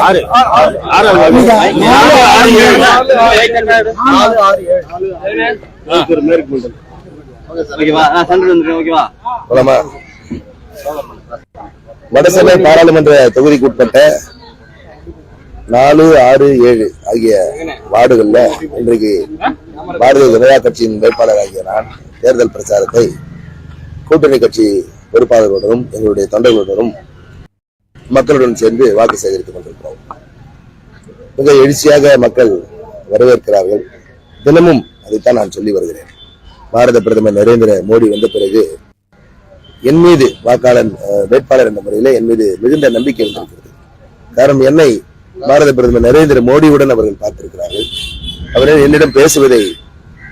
ஆறு ஆறு ஆறு ஆறு ஏழு மேற்கு மண்டலம் வடசென்னை பாராளுமன்ற தொகுதிக்கு உட்பட்ட நாலு ஆறு ஏழு ஆகிய வார்டுகள்ல இன்றைக்கு பாரதிய ஜனதா கட்சியின் வேட்பாளர் ஆகிய நான் தேர்தல் பிரச்சாரத்தை கூட்டணி கட்சி பொறுப்பாளர்களுடனும் எங்களுடைய தொண்டர்களுடனும் மக்களுடன் சேர்ந்து வாக்கு சேகரித்துக் கொண்டிருக்கிறோம். மிக எழுச்சியாக மக்கள் வரவேற்கிறார்கள். தினமும் அதைத்தான் நான் சொல்லி வருகிறேன். பாரத பிரதமர் நரேந்திர மோடி வந்த பிறகு என் மீது வாக்காளர் அஹ், வேட்பாளர் என்ற முறையில என் மீது மிகுந்த நம்பிக்கை வந்திருக்கிறது. காரணம் என்னை பாரத பிரதமர் நரேந்திர மோடியுடன் அவர்கள் பார்த்திருக்கிறார்கள். அவர்கள் என்னிடம் பேசுவதை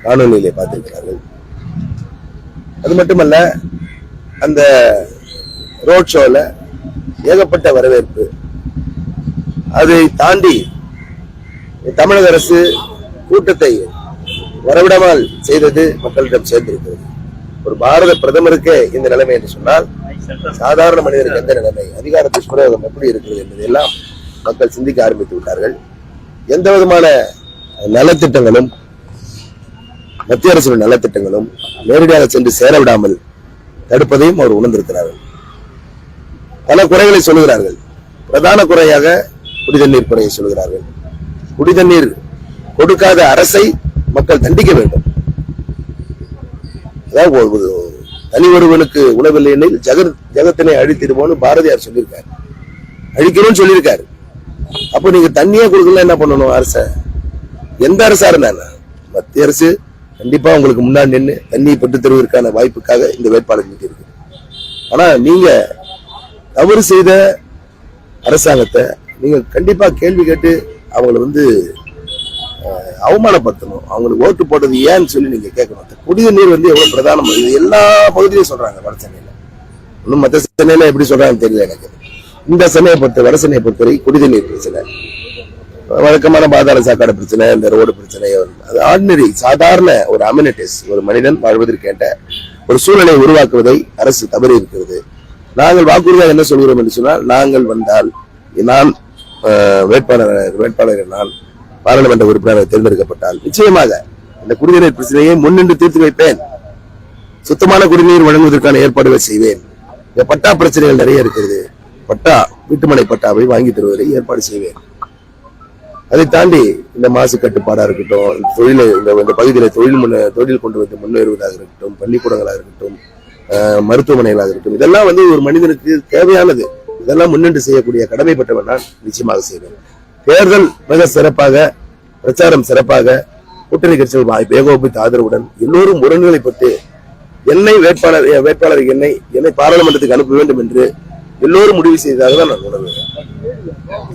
காணொலியிலே பார்த்திருக்கிறார்கள். அது மட்டுமல்ல அந்த ரோட் ஷோவில் ஏகப்பட்ட வரவேற்பு. அதை தாண்டி தமிழக அரசு கூட்டத்தை வரவிடாமல் செய்தது மக்களிடம் சேர்ந்திருக்கிறது. ஒரு பாரத பிரதமருக்கே இந்த நிலைமை என்று சொன்னால் சாதாரண மனிதருக்கு எந்த நிலைமை? அதிகார துஷ்பிரயோகம் எப்படி இருக்கிறது என்பதையெல்லாம் மக்கள் சிந்திக்க ஆரம்பித்து விட்டார்கள். எந்த விதமான நலத்திட்டங்களும் மத்திய அரசின் நலத்திட்டங்களும் நேரடியாக சென்று சேர விடாமல் தடுப்பதையும் அவர் உணர்ந்திருக்கிறார்கள் பல குறைகளை சொல்லுகிறார்கள். பிரதான குறையாக குடிதண்ணீர் குறையை சொல்லுகிறார்கள். குடிதண்ணீர் கொடுக்காத அரசை மக்கள் தண்டிக்க வேண்டும். அதாவது ஒரு- தனி ஒருவனுக்கு உணவில்லை எனில் ஜெகத் ஜெகத்தினை அழித்திடுவோம்னு பாரதியார் சொல்லியிருக்காரு. அழிக்கணும்னு சொல்லியிருக்காரு. அப்போ நீங்க தண்ணியே கொடுக்கல என்ன பண்ணணும் அரச? எந்த அரசா இருந்தா மத்திய அரசு கண்டிப்பா உங்களுக்கு முன்னாடி நின்று தண்ணியை பெற்று தருவதற்கான வாய்ப்புக்காக இந்த வேட்பாளர் நிறுத்தி இருக்கு ஆனா நீங்க தவறு செய்த அரசாங்கத்தை நீங்க கண்டிப்பா கேள்வி கேட்டு அவங்களை வந்து அவமானப்படுத்தணும். அவங்களுக்கு ஓட்டு போட்டது ஏன்னு சொல்லி நீங்க கேட்கணும். குடிய நீர் வந்து எவ்வளவு பிரதானம்? இது எல்லா பகுதியிலும் சொல்றாங்க வட சென்னையில. இன்னும் மற்ற சென்னையில எப்படி சொல்றாங்கன்னு தெரியல எனக்கு. இந்த சென்னையை பொறுத்த வட சென்னையை பொறுத்தவரை குடித நீர் பிரச்சனை. வழக்கமான பாதாள சாக்காடு பிரச்சனை இந்த ரோடு பிரச்சனை அது ஆர்டினரி சாதாரண ஒரு அமினிட்டிஸ் ஒரு மனிதன் வாழ்வதற்கேட்ட ஒரு சூழ்நிலையை உருவாக்குவதை அரசு தவறி இருக்கிறது. நாங்கள் வாக்குறுதியாக என்ன சொல்கிறோம் என்று சொன்னால் நாங்கள் வந்தால் நான் வேட்பாளர் வேட்பாளர் நான் பாராளுமன்ற உறுப்பினர் தேர்ந்தெடுக்கப்பட்டால் நிச்சயமாக இந்த குடிநீர் பிரச்சனையை முன்னின்று தீர்த்து வைப்பேன். சுத்தமான குடிநீர் வழங்குவதற்கான ஏற்பாடுகள் செய்வேன். இந்த பட்டா பிரச்சனைகள் நிறைய இருக்கிறது. பட்டா வீட்டுமனை பட்டாவை வாங்கி தருவதை ஏற்பாடு செய்வேன். அதை தாண்டி இந்த மாசு கட்டுப்பாடா இருக்கட்டும் இந்த இந்த இந்த பகுதியில தொழில் முன்ன தொழில் கொண்டு வந்து முன்னேறுவதாக இருக்கட்டும் பள்ளிக்கூடங்களாக இருக்கட்டும் மருத்துவமனைகளாக இருக்கட்டும் இதெல்லாம் வந்து ஒரு மனிதனுக்கு தேவையானது. இதெல்லாம் முன்னின்று செய்யக்கூடிய கடமைப்பட்டவன் நான் நிச்சயமாக செய்வேன். தேர்தல் மிக சிறப்பாக பிரச்சாரம் சிறப்பாக கூட்டணி கட்சிகள் வாய்ப்பு ஏகோபித்த ஆதரவுடன் எல்லோரும் ஒருநிலைப்பட்டு என்னை வேட்பாளர் வேட்பாளர் என்னை என்னை பாராளுமன்றத்துக்கு அனுப்ப வேண்டும் என்று எல்லோரும் முடிவு செய்ததாக தான் நான் உணர்வேன்.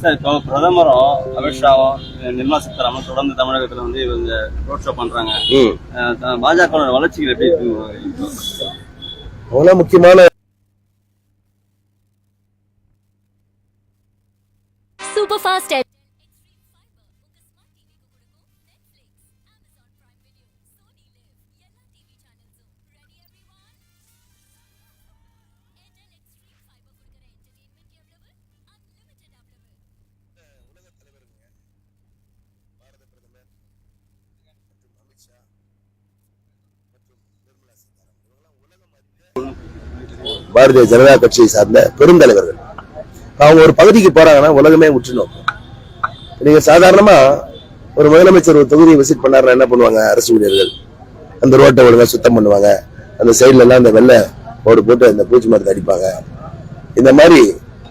சார் இப்போ பிரதமரும் அமித்ஷாவும் நிர்மலா சீதாராமன் தொடர்ந்து தமிழகத்துல வந்து இவங்க ரோட் ஷோ பண்றாங்க. ம். பாஜக வளர்ச்சிகள் எப்படி இருக்கு? அவங்களாம் முக்கியமான பாரதிய ஜனதா கட்சியை சார்ந்த பெருந்தலைவர்கள். அவங்க ஒரு பகுதிக்கு போறாங்கன்னா உலகமே உற்று நோக்கும் நீங்க சாதாரணமா ஒரு முதலமைச்சர் ஒரு தொகுதியை விசிட் பண்ணாருன்னா என்ன பண்ணுவாங்க? அரசு ஊழியர்கள். அந்த ரோட்டை ஒழுங்கா சுத்தம் பண்ணுவாங்க. அந்த சைடுல எல்லாம் அந்த வெள்ளை போடு போட்டு அந்த பூச்சி மருந்து அடிப்பாங்க. இந்த மாதிரி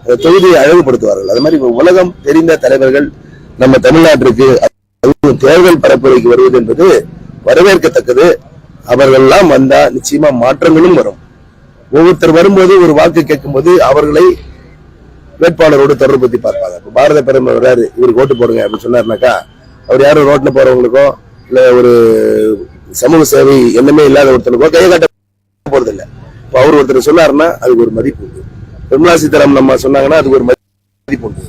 அந்த தொகுதியை அழகுபடுத்துவார்கள். அது மாதிரி உலகம் தெரிந்த தலைவர்கள் நம்ம தமிழ்நாட்டிற்கு தேர்தல் பரப்புரைக்கு வருவது என்பது வரவேற்கத்தக்கது. அவர்கள் எல்லாம் வந்தா நிச்சயமா மாற்றங்களும் வரும். ஒவ்வொருத்தர் வரும்போது ஒரு வாக்கு கேட்கும்போது அவர்களை வேட்பாளரோடு தொடர்புத்தி பார்ப்பாங்க. இப்போ பாரத பிரதமர் வர்றாரு இவருக்கு ஓட்டு போடுங்க அப்படின்னு சொன்னார்னாக்கா அவர் யாரும் ரோட்டில் போறவங்களுக்கோ இல்லை ஒரு சமூக சேவை எண்ணமே இல்லாத ஒருத்தனுக்கோ கையை காட்ட போறதில்லை. இப்போ அவர் ஒருத்தர் சொன்னாருன்னா அதுக்கு ஒரு மதிப்பு உண்டு. நிர்மலா சீதாராமன் நம்ம சொன்னாங்கன்னா அதுக்கு ஒரு மதிப்பு உண்டு.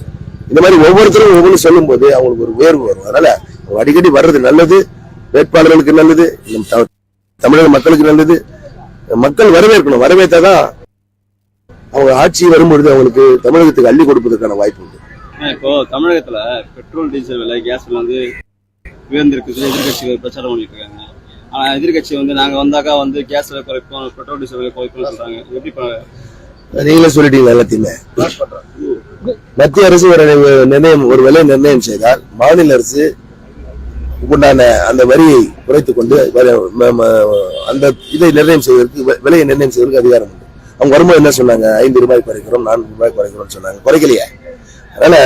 இந்த மாதிரி ஒவ்வொருத்தரும் ஒவ்வொன்றும் சொல்லும் போது அவங்களுக்கு ஒரு உயர்வு வரும். அதனால அவங்க அடிக்கடி வர்றது நல்லது வேட்பாளர்களுக்கு நல்லது தமிழக மக்களுக்கு நல்லது மக்கள் வரவேற்கணும். வரவேற்றாதான் அவங்க ஆட்சி வரும்பொழுது அவங்களுக்கு தமிழகத்துக்கு அள்ளி கொடுப்பதற்கான வாய்ப்பு உண்டு. இப்போ தமிழகத்துல பெட்ரோல் டீசல் விலை கேஸ் விலை வந்து உயர்ந்திருக்குது எதிர்கட்சிகள் பிரச்சாரம் பண்ணிட்டு இருக்காங்க. ஆனா எதிர்கட்சி வந்து நாங்க வந்தாக்கா வந்து கேஸ் விலை குறைப்போம் பெட்ரோல் டீசல் விலை குறைப்போம்னு சொல்றாங்க. எப்படி நீங்களே சொல்லிட்டீங்க எல்லாத்தையுமே மத்திய அரசு ஒரு நிர்ணயம் ஒரு விலை நிர்ணயம் செய்தால் மாநில அரசு உண்டான அந்த வரியை குறைத்துக் கொண்டு அந்த இதை நிர்ணயம் செய்வதற்கு விலையை நிர்ணயம் செய்வதற்கு அதிகாரம் உண்டு. அவங்க வரும்போது என்ன சொன்னாங்க? ஐந்து ரூபாய் குறைக்கிறோம் நான்கு ரூபாய் குறைக்கிறோம்னு சொன்னாங்க. குறைக்கலையே. அதனால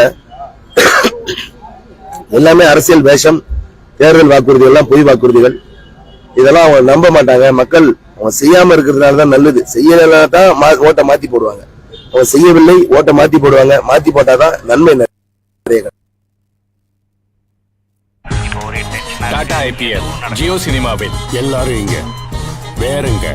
எல்லாமே அரசியல் வேஷம் தேர்தல் வாக்குறுதிகள் எல்லாம் பொய் வாக்குறுதிகள். இதெல்லாம் அவங்க நம்ப மாட்டாங்க. மக்கள் அவங்க செய்யாம இருக்கிறதுனால தான் நல்லது. செய்யலனா தான் ஓட்டை மாத்தி போடுவாங்க. அவங்க செய்யவில்லை ஓட்டை மாத்தி போடுவாங்க. மாத்தி போட்டாதான் நன்மை நிறைய டாடா ஐபிஎல் ஜியோ சினிமாவில் எல்லாரும் இங்க. வேறுங்க.